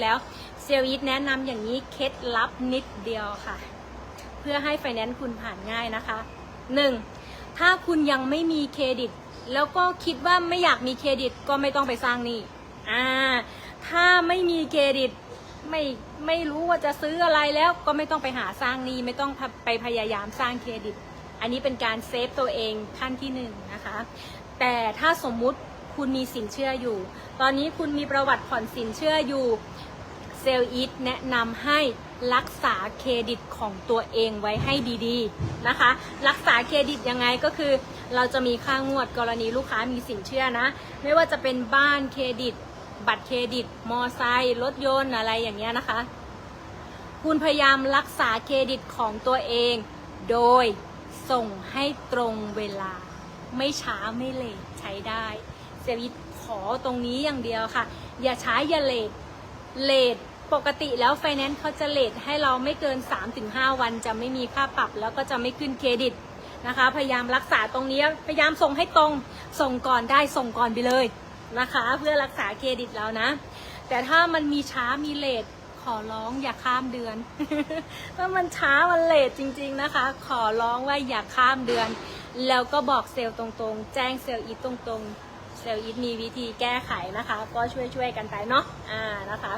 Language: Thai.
แล้วเซลล์ยิทแนะนำอย่างนี้เคล็ดลับนิดเดียวค่ะ เพื่อให้ไฟแนนซ์คุณผ่านง่ายนะคะ 1. ถ้าคุณยังไม่มีเครดิต แล้วก็คิดว่าไม่อยากมีเครดิตก็ไม่ต้องไปสร้างหนี้อ่าถ้าไม่มีเครดิตไม่ไม่รู้ว่าจะซื้ออะไรแล้วก็ไม่ต้องไปหาสร้างหนี้ไม่ต้องไปพยายามสร้างเครดิต อันนี้เป็นการเซฟตัวเองขั้นที่หนึ่งนะคะ แต่ถ้าสมมุติคุณมีสินเชื่ออยู่ ตอนนี้คุณมีประวัติผ่อนสินเชื่ออยู่ เซลล์อีทแนะนำให้รักษาเครดิตของตัวเองไว้ให้ดีๆนะคะ รักษาเครดิตยังไงก็คือ เราจะมีค่างวดกรณีลูกค้ามีสินเชื่อนะ ไม่ว่าจะเป็นบ้านเครดิต บัตรเครดิต มอไซค์รถยนต์อะไรอย่างเงี้ยนะคะ คุณพยายามรักษาเครดิตของตัวเอง โดยส่งให้ตรงเวลา ไม่ช้าไม่เลทใช้ได้เซลล์อีทขอตรงนี้อย่างเดียวค่ะ อย่าช้าอย่าเลทเลท ปกติแล้วไฟแนนซ์เขาจะเลทให้เราไม่เกิน 3-5 วันจะไม่มีค่าปรับแล้วก็จะไม่ขึ้นเครดิตนะคะ พยายามรักษาตรงนี้พยายามส่งให้ตรงส่งก่อนได้ส่งก่อนไปเลยนะคะ เพื่อรักษาเครดิตแล้วนะ แต่ถ้ามันมีช้ามีเลทขอร้องอย่าข้ามเดือนถ้ามันช้ามันเลทจริง ๆนะคะ ขอร้องว่าอย่าข้ามเดือน แล้วก็บอกเซลล์ตรงๆ แจ้งเซลล์อีทตรงๆ เซลล์อีทมีวิธีแก้ไขนะคะ ก็ช่วยๆกันไปเนาะอ่านะคะ